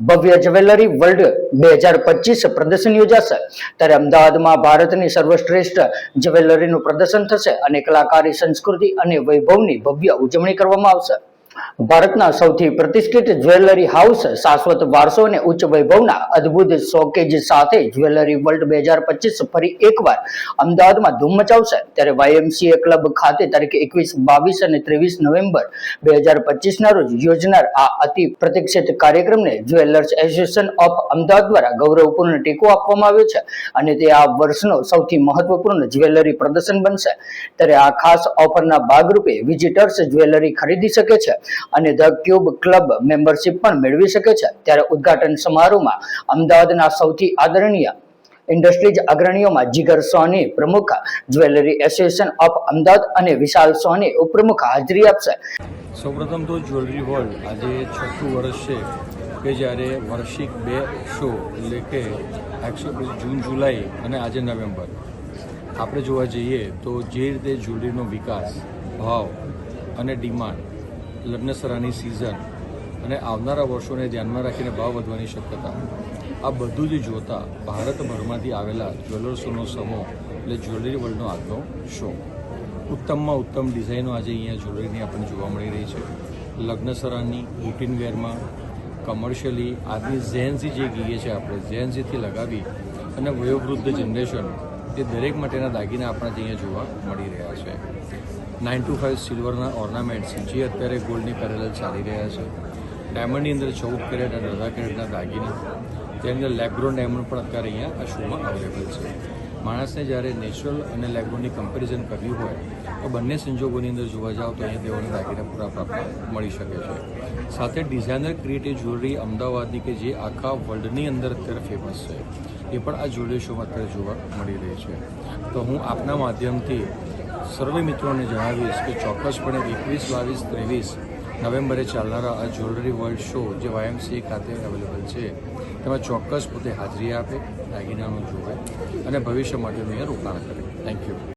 ભવ્ય jewellery world બે હજાર પચીસ પ્રદર્શન યોજાશે. ત્યારે અમદાવાદમાં ભારતની સર્વશ્રેષ્ઠ જ્વેલરીનું પ્રદર્શન થશે અને કલાકારી સંસ્કૃતિ અને વૈભવની ભવ્ય ઉજવણી કરવામાં આવશે. ભારતના સૌથી પ્રતિષ્ઠિત જ્વેલરી હાઉસ શાશ્વત વારસો અને ઉચ્ચ વૈભવના અદ્ભુત શોકેજ સાથે જ્વેલરી વર્લ્ડ બે હજાર પચીસ ફરી એકવાર અમદાવાદમાં ધૂમ મચાવશે. ત્યારે વાયએમસીએ ક્લબ ખાતે તારીખ એકવીસ, બાવીસ અને ત્રેવીસ નવેમ્બર બે હજાર પચીસના રોજ યોજનાર આ અતિ પ્રતિક્ષિત કાર્યક્રમને જ્વેલર્સ એસોસિએશન ઓફ અમદાવાદ દ્વારા ગૌરવપૂર્ણ ટેકો આપવામાં આવ્યો છે અને તે આ વર્ષનો સૌથી મહત્વપૂર્ણ જ્વેલરી પ્રદર્શન બનશે. ત્યારે આ ખાસ ઓફરના ભાગરૂપે વિઝિટર્સ જ્વેલરી ખરીદી શકે છે. અને ધ ક્યુબ ક્લબ મેમ્બરશીપ પણ મેળવી શકે છે. ત્યારે ઉદ્ઘાટન સમારોહમાં અમદાવાદના સૌથી આદરણીય ઇન્ડસ્ટ્રીઝ અગ્રણીઓમાં જીગર સોની પ્રમુખ, જ્વેલરી એસોસિએશન ઓફ અમદાવાદ અને વિશાલ સોની ઉપપ્રમુખ હાજરી આપશે. સૌપ્રથમ તો જ્વેલરી હોલ આજે છઠ્ઠું વર્ષ છે કે જ્યારે વાર્ષિક બે શો એટલે કે એકસો જૂન, જુલાઈ અને આજે નવેમ્બર. આપણે જોવા જઈએ તો જે રીતે જ્વેલરીનો વિકાસ, ભાવ અને ડિમાન્ડ લગ્નસરાની સિઝન અને આવનારા વર્ષોને ધ્યાનમાં રાખીને ભાવ વધવાની શક્યતા. આ બધું જ જોતા ભારતભરમાંથી આવેલા જ્વેલર્સોનો સમૂહ, એટલે જ્વેલરી વર્લ્ડનો આજનો શો ઉત્તમમાં ઉત્તમ ડિઝાઇનો આજે અહીંયા જ્વેલરીની આપણને જોવા મળી રહી છે. લગ્નસરાની રૂટીન વેરમાં કમર્શિયલી આજની ઝેન્સી જે કહીએ છીએ આપણે ઝેન્સીથી લગાવી અને વયોવૃદ્ધ જનરેશન તે દરેક માટેના દાગીના આપણા અહીંયા જોવા મળી રહ્યા છે. નાઇન ટુ ફાઇવ સિલ્વરના ઓર્નામેન્ટ્સ જે અત્યારે ગોલ્ડની પેરેલલ ચાલી રહ્યા છે. ડાયમંડની અંદર ચૌદ કેરેટ અને અઢાર કેરેટના દાગીના. તેની અંદર લેબ્રોન ડાયમંડ પણ અત્યારે અહીંયા આ શોમાં અવેલેબલ છે. માણસને જ્યારે નેચરલ અને લેગોની કમ્પેરિઝન કરવી હોય, તો બંને સંજોગોની અંદર જોવા જાઓ તો અહીંયા તેઓને દાગીના પૂરા પ્રાપ્ત મળી શકે છે. સાથે ડિઝાઇનર ક્રિએટિવ જ્વેલરી અમદાવાદની કે જે આખા વર્લ્ડની અંદર અત્યારે ફેમસ છે, એ પણ આ જ્વેલરી શોમાં અત્યારે જોવા મળી રહી છે. તો હું આપના માધ્યમથી સર્વે મિત્રોને જણાવીશ કે ચોક્કસપણે એકવીસ, બાવીસ, ત્રેવીસ નવેમ્બરે ચાલનારા આ જ્વેલરી વર્લ્ડ શો જે વાયએમસીએ ખાતે અવેલેબલ છે, તેમાં ચોક્કસ પોતે હાજરી આપે, દાગીનાનું જોવે અને ભવિષ્ય માટેનું અહીંયા રોકાણ કરે. Thank you